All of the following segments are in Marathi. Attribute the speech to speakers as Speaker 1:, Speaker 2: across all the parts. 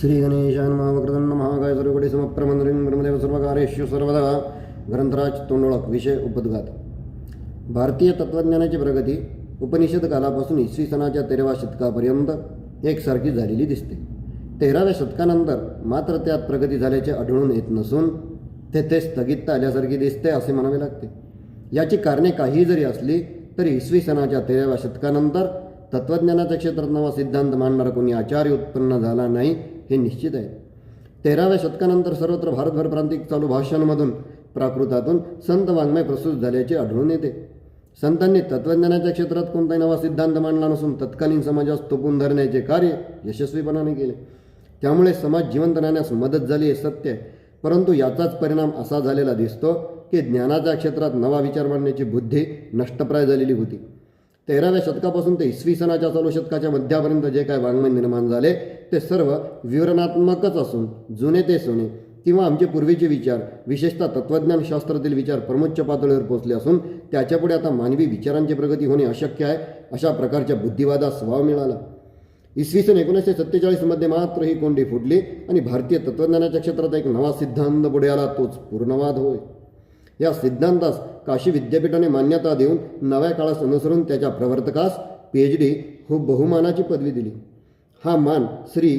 Speaker 1: श्रीगणेशान महावक्रदंड महाकाय सर्वकडे समप्रमंद्रिं ब्रह्मदेव सर्वकारेषु सर्वदा ग्रंथराज तोंडोळक विषय उपदघात। भारतीय तत्त्वज्ञानाची प्रगती उपनिषद कालापासून इसवी सनाच्या तेराव्या शतकापर्यंत एकसारखी झालेली दिसते। तेराव्या शतकानंतर मात्र त्यात प्रगती झाल्याचे आढळून येत नसून तेथे स्थगितता आल्यासारखी दिसते असे म्हणावे लागते। याची कारणे काही जरी असली तरी इसवी सनाच्या तेराव्या शतकानंतर तत्त्वज्ञानाच्या क्षेत्रात नवा सिद्धांत मांडणारा कोणी आचार्य उत्पन्न झाला नाही हे निश्चित आहे. तेराव्या शतकानंतर सर्वत्र भारतभर प्रांतिक चालू भाषांमधून प्राकृतातून संत वाङ्मय प्रस्तुत झाल्याचे आढळून येते. संतांनी तत्त्वज्ञानाच्या क्षेत्रात कोणताही नवा सिद्धांत मांडला नसून तत्कालीन समाजास तोपून धरण्याचे कार्य यशस्वीपणाने केले. त्यामुळे समाज जिवंत राहण्यास मदत झाली हे सत्य आहे. परंतु याचाच परिणाम असा झालेला दिसतो की ज्ञानाच्या क्षेत्रात नवा विचार मांडण्याची बुद्धी नष्टप्राय झालेली होती. तेराव्या शतकापासून ते इसवी सनाच्या चालू शतकाच्या मध्यापर्यंत जे काय वाङ्मय निर्माण झाले ते सर्व विवरणात्मकच असून जुने ते सोने किंवा आमचे पूर्वीचे विचार विशेषतः तत्त्वज्ञान शास्त्रातील विचार प्रमुच्च पातळीवर पोहोचले असून त्याच्यापुढे आता मानवी विचारांची प्रगती होणे अशक्य आहे अशा प्रकारच्या बुद्धिवादास वाव मिळाला. इसवी सन एकोणीसशे सत्तेचाळीसमध्ये मात्र ही कोंडी फुटली आणि भारतीय तत्त्वज्ञानाच्या क्षेत्रात एक नवा सिद्धांत पुढे आला तोच पूर्णवाद होय. या सिद्धांतास काशी विद्यापीठाने मान्यता देऊन नव्या काळास अनुसरून त्याच्या प्रवर्तकास पी एच डी हो बहुमानाची पदवी दिली. हा मान श्री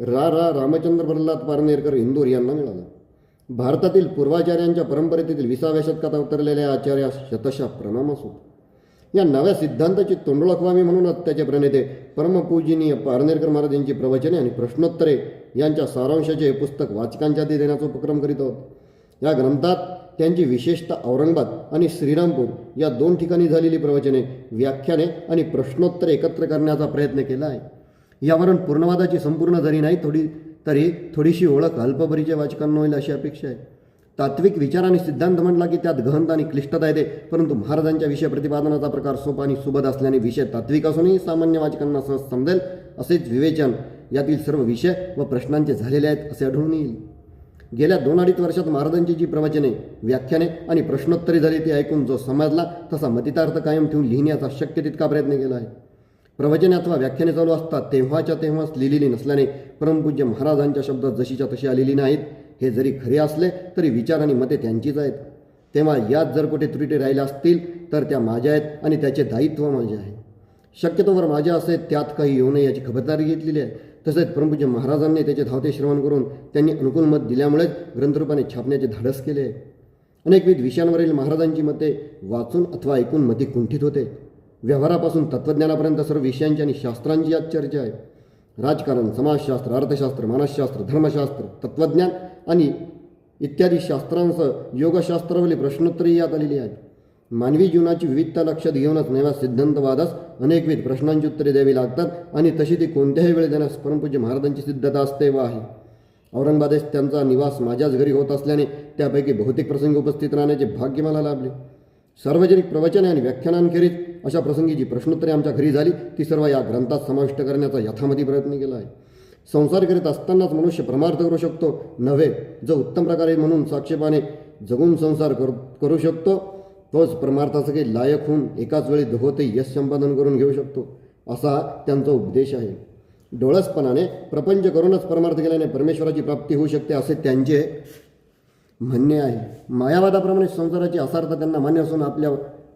Speaker 1: रा रा रामचंद्र प्रल्हाद पारनेरकर इंदूर यांना मिळाला. भारतातील पूर्वाचार्यांच्या परंपरेतील विसाव्या शतकात अवतरलेल्या आचार्या शतशा प्रणाम असो या नव्या सिद्धांताची तोंडोळख व्हावी म्हणूनच त्याचे प्रणेते परमपूजनीय पारनेरकर महाराज यांची प्रवचने आणि प्रश्नोत्तरे यांच्या सारांशाचे हे पुस्तक वाचकांच्या हाती देण्याचा उपक्रम करीत आहोत. या ग्रंथात त्यांची विशेषतः औरंगाबाद आणि श्रीरामपूर या दोन ठिकाणी झालेली प्रवचने व्याख्याने आणि प्रश्नोत्तर एकत्र करण्याचा प्रयत्न केला आहे. यावरून पूर्णवादाची संपूर्ण जरी नाही थोडी तरी थोडीशी ओळख अल्पपरिचय वाचकांना होईल अशी अपेक्षा आहे. तात्विक विचार आणि सिद्धांत म्हटला की त्यात गहनता आणि क्लिष्टता येते परंतु महाराजांच्या विषय प्रतिपादनाचा प्रकार सोपा आणि सुबध असल्याने विषय तात्विक असूनही सामान्य वाचकांना सहज समजेल असेच विवेचन यातील सर्व विषय व प्रश्नांचे झालेले आहेत असे आढळून येईल. गेल्या दोन अडीच वर्षात महाराजांची जी प्रवचने व्याख्याने आणि प्रश्नोत्तरे झाली ती ऐकून जो समजला तसा मतितार्थ कायम ठेवून लिहिण्याचा शक्य तितका प्रयत्न केला आहे. प्रवचने अथवा व्याख्याने चालू असतात तेव्हाच्या तेव्हाच लिहिलेली नसल्याने परमपूज्य महाराजांच्या शब्दात जशीच्या तशी आलेली नाहीत. हे जरी खरे असले तरी विचार आणि मते त्यांचीच आहेत. तेव्हा यात जर कुठे त्रुटी राहिल्या असतील तर त्या माझ्या आहेत आणि त्याचे दायित्व माझे आहे. शक्यतोवर माझ्या असे त्यात काही येऊ नये याची खबरदारी घेतलेली आहे. तसेच परमपूज्य महाराजांनी त्याचे धावते श्रवण करून त्यांनी अनुकूल मत दिल्यामुळेच ग्रंथरूपाने छापण्याचे धाडस केले. अनेकविध विषयांवरील महाराजांची मते वाचून अथवा ऐकून मती कुंठित होते. व्यवहारापासून तत्त्वज्ञानापर्यंत सर्व विषयांची आणि शास्त्रांची यात चर्चा आहे. राजकारण समाजशास्त्र अर्थशास्त्र मानसशास्त्र धर्मशास्त्र तत्त्वज्ञान आणि इत्यादी शास्त्रांसह योगशास्त्रावरील प्रश्नोत्तरही यात आलेली आहेत. मानवी जीवनाची विविधता लक्षात घेऊनच नव्या सिद्धांतवादास अनेकविध प्रश्नांची उत्तरे द्यावी लागतात आणि तशी ती कोणत्याही वेळी देण्यास परमपूज्य महाराजांची सिद्धता असते व आहे. औरंगाबादेस त्यांचा निवास माझ्याच घरी होत असल्याने त्यापैकी बहुतेक प्रसंगी उपस्थित राहण्याचे भाग्य मला लाभले. सार्वजनिक प्रवचने आणि व्याख्यानांखेरीज अशा प्रसंगी जी प्रश्नोत्तरे आमच्या घरी झाली ती सर्व या ग्रंथात समाविष्ट करण्याचा यथामती प्रयत्न केला आहे. संसार करीत असतानाच मनुष्य परमार्थ करू शकतो नव्हे जो उत्तम प्रकारे म्हणून साक्षेपाने जगून संसार करू करू शकतो तोच परमार्थासाठी लायक होऊन एकाच वेळी दोहोते यश संपादन करून घेऊ शकतो असा त्यांचा उपदेश आहे. डोळसपणाने प्रपंच करूनच परमार्थ केल्याने परमेश्वराची प्राप्ती होऊ शकते असे त्यांचे म्हणणे आहे. मायावादाप्रमाणे संसाराची असार्थ त्यांना मान्य असून आपल्या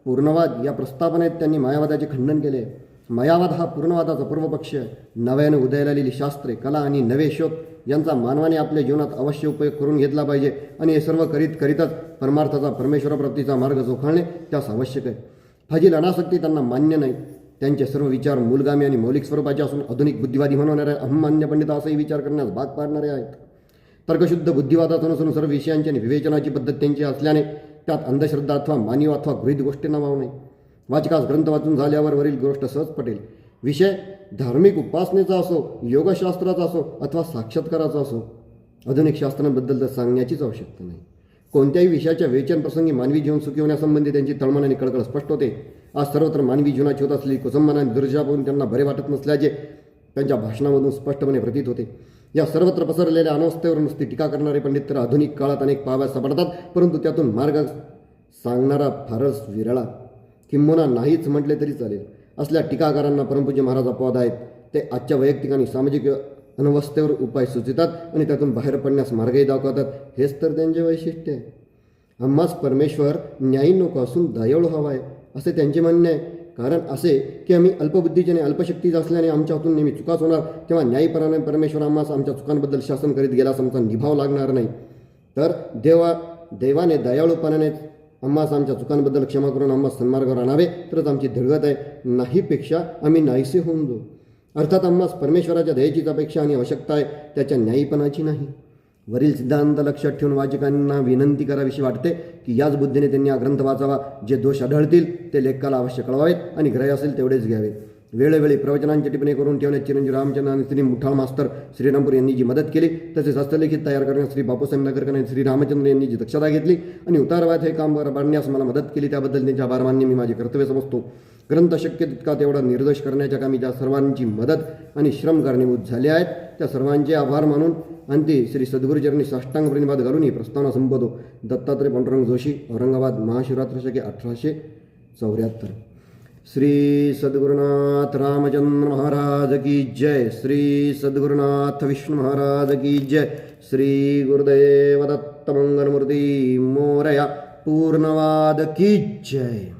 Speaker 1: पूर्णवाद या प्रस्तावनेत त्यांनी मायावादाचे खंडन केले. मायावाद हा पूर्णवादाचा पूर्वपक्ष नव्याने उदयाला आलेली शास्त्रे कला आणि नवे शोध यांचा मानवाने आपल्या जीवनात अवश्य उपयोग करून घेतला पाहिजे आणि हे सर्व करीत करीतच परमार्थाचा परमेश्वराप्राप्तीचा मार्ग जोखाळणे त्यास आवश्यक आहे. फाजील अनासक्ती त्यांना मान्य नाही. त्यांचे सर्व विचार मूलगामी आणि मौलिक स्वरूपाचे असून आधुनिक बुद्धिवादी म्हणणाऱ्या अहमान्य पंडित असाही विचार करण्यास भाग पाडणारे आहेत. तर्कशुद्ध बुद्धिवादाचा नसून सर्व विषयांची आणि विवेचनाची पद्धत त्यांची असल्याने त्यात अंधश्रद्धा अथवा मानव अथवा गृहित गोष्टींना वाव नाही. वाचकास ग्रंथ वाचून झाल्यावर वरील गोष्ट सहज पटेल. विषय धार्मिक उपासनेचा असो योगशास्त्राचा असो अथवा साक्षात्काराचा असो. आधुनिक शास्त्रांबद्दल तर सांगण्याचीच आवश्यकता नाही. कोणत्याही विषयाच्या वेचन प्रसंगी मानवी जीवन सुखी होण्यासंबंधी त्यांची तळमळ आणि कळकळ स्पष्ट होते. आज सर्वत्र मानवी जीवनाची होत असलेली कुसंबन आणि दुर्जा पाहून त्यांना बरे वाटत नसल्याचे त्यांच्या भाषणामधून स्पष्टपणे प्रतीत होते. या सर्वत्र पसरलेल्या अनावस्थेवर नुसती टीका करणारे पंडित तर आधुनिक काळात अनेक पाव्या सापडतात परंतु त्यातून मार्ग सांगणारा फारच विरळा. किंबोना नाहीच म्हटले तरी चालेल. असल्या टीकाकारांना परमपूज्य महाराज अपवाद आहेत. ते आजच्या वैयक्तिक आणि सामाजिक अनवस्थेवर उपाय सुचवितात आणि त्यातून बाहेर पडण्यास मार्गही दाखवतात. हेच तर त्यांचे वैशिष्ट्य आहे. आम्हाच परमेश्वर न्यायी नको असून दयाळू हवा आहे असे त्यांचे म्हणणे आहे. कारण असे की आम्ही अल्पबुद्धीचे आणि अल्पशक्तीचे असल्याने आमच्या हातून नेहमी चुकाच होणार तेव्हा न्यायीपणाने परमेश्वर आम्हास आमच्या चुकांबद्दल शासन करीत गेला आमचा निभाव लागणार नाही. तर देवा देवाने दयाळूपणाने आम्हास आमच्या चुकांबद्दल क्षमा करून आम्हास सन्मार्गावर आणावे तरच आमची धडगत आहे. नाहीपेक्षा आम्ही नाहीसे होऊन जाऊ. अर्थात आम्हास परमेश्वराच्या दयेचीच अपेक्षा आणि आवश्यकता आहे. त्याच्या न्यायीपणाची नाही. वरील सिद्धांत लक्षात ठेवून वाचकांना विनंती करावीशी वाटते की याच बुद्धीने त्यांनी हा ग्रंथ वाचावा. जे दोष आढळतील ते लेखकाला अवश्य कळवावेत आणि ग्रह असेल तेवढेच घ्यावे वेळोवेळी प्रवचनांची टिप्पणी करून ठेवण्यात चिरंजीव रामचंद्र आणि श्री मुठाळ मास्तर श्रीरामपूर यांनी जी मदत केली तसेच हस्तलिखित तयार करण्यास श्री बापूसाहेब नगरकर आणि श्री रामचंद्र यांनी जी दक्षता घेतली आणि उतारवाद हे काम बांधण्यास मला मदत केली त्याबद्दल त्यांचे आभार मान्य मी माझे कर्तव्य समजतो. ग्रंथ शक्य तितका तेवढा निर्दोष करण्याच्या कामी ज्या सर्वांची मदत आणि श्रम कारणीभूत झाले आहेत त्या सर्वांचे आभार मानून अंती ते श्री सद्गुरुचरणी साष्टांग प्रणिपात घालून ही प्रस्तावना संपवतो. दत्तात्रय पांडुरंग जोशी औरंगाबाद महाशिवरात्र शके अठराशे चौऱ्याहत्तर. श्री सद्गुरुनाथ रामचंद्र महाराज की जय। श्री सद्गुरुनाथ विष्णू महाराज की जय। श्री गुरुदेव दत्त मंगलमूर्ती मोरया पूर्णवाद की जय।